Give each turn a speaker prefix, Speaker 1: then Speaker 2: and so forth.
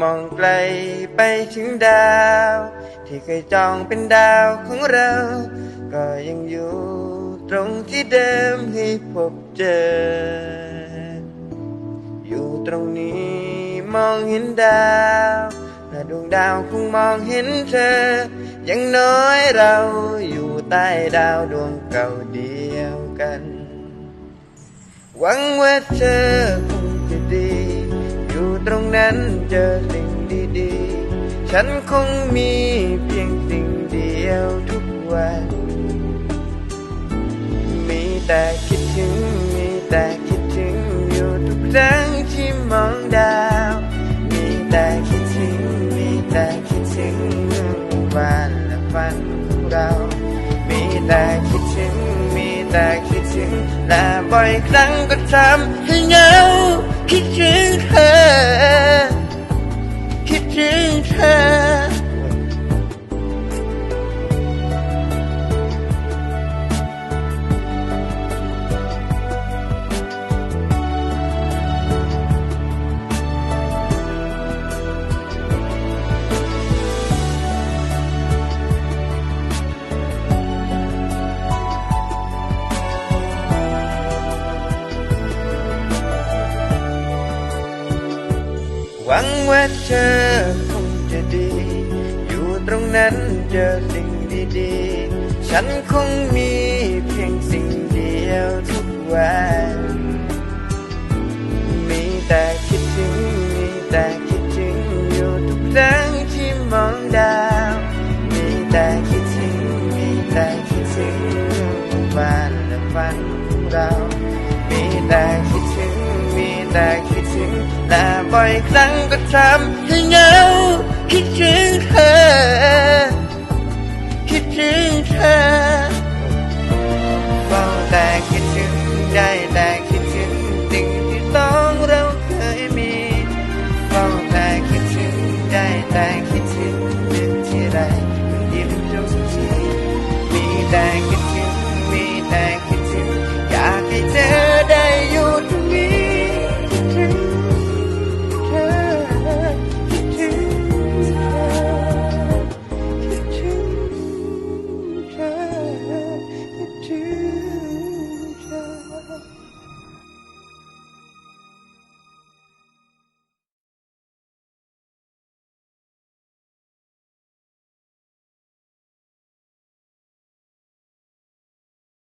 Speaker 1: มองไกลไปถึงดาว ที่เคยจองเป็นดาวของเรา ก็ยังอยู่ตรงที่เดิมให้พบเจอ อยู่ตรงนี้มองเห็นดาวและดวงดาวคงมองเห็นเธอย่างน้อยเราอยู่ใต้ดาวดวงเก่าเดียวกัน หวังว่าเธอคงจะดี นั้นเจอสิ่งดีๆ ฉันคงมีเพียงสิ่งเดียวทุกวัน มีแต่คิดถึง มีแต่คิดถึงอยู่ทุกครั้งที่มองดาว มีแต่คิดถึง มีแต่คิดถึงเมื่อวันและฝันของเรา มีแต่คิดถึง มีแต่คิดถึง และบ่อยครั้งก็ทำให้เหงา วังว่าเธอคงจะดี อยู่ตรงนั้นเจอสิ่งดีๆ ฉันคงมีเพียงสิ่งเดียวทุกวัน มีแต่คิดถึง มีแต่คิดถึง อยู่ทุกครั้งที่มองดาว มีแต่คิดถึง มีแต่คิดถึงวันและฝันของเรา มีแต่คิดถึง มีแต่ และบ่อยครั้งก็ทำให้เหงาคิดถึงเธอ คิดถึงเธอเฝ้าแต่คิดถึงได้แต่คิดถึงสิ่งที่สองเราเคยมีเฝ้าแต่คิดถึงได้แต่